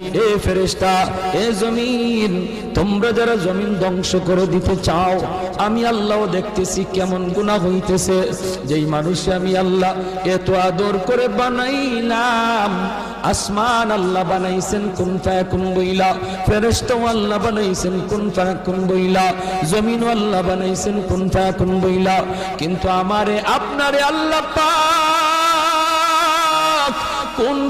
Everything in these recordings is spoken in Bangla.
এ ফেরেশতা, এ জমিন, তোমরা যারা জমিন ধ্বংস করে দিতে চাও, আমি আল্লাহ দেখতেছি কেমন গুনাহ হইতেছে। যেই মানুষে আমি আল্লাহ এত আদর করে বানাইলাম, আসমান আল্লাহ বানাইছেন, কোন বইলা। ফেরেশতাও আল্লাহ বানাইছেন, কোন বইলা। জমিন আল্লাহ বানাইছেন, কোন বইলা। কিন্তু আমারে, আপনারে আল্লাহ কোন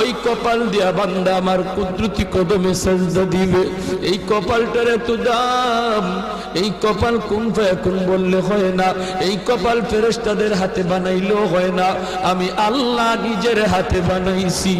ওই কপাল দিয়া বান্দা আমার কুদরতি কদমে সাজদা দিবে। এই কপালটার এত দাম, এই কপাল কোন কোন বললে হয় না। এই কপাল ফেরেস্তাদের হাতে বানাইলেও হয় না। আমি আল্লাহ নিজের হাতে বানাইছি।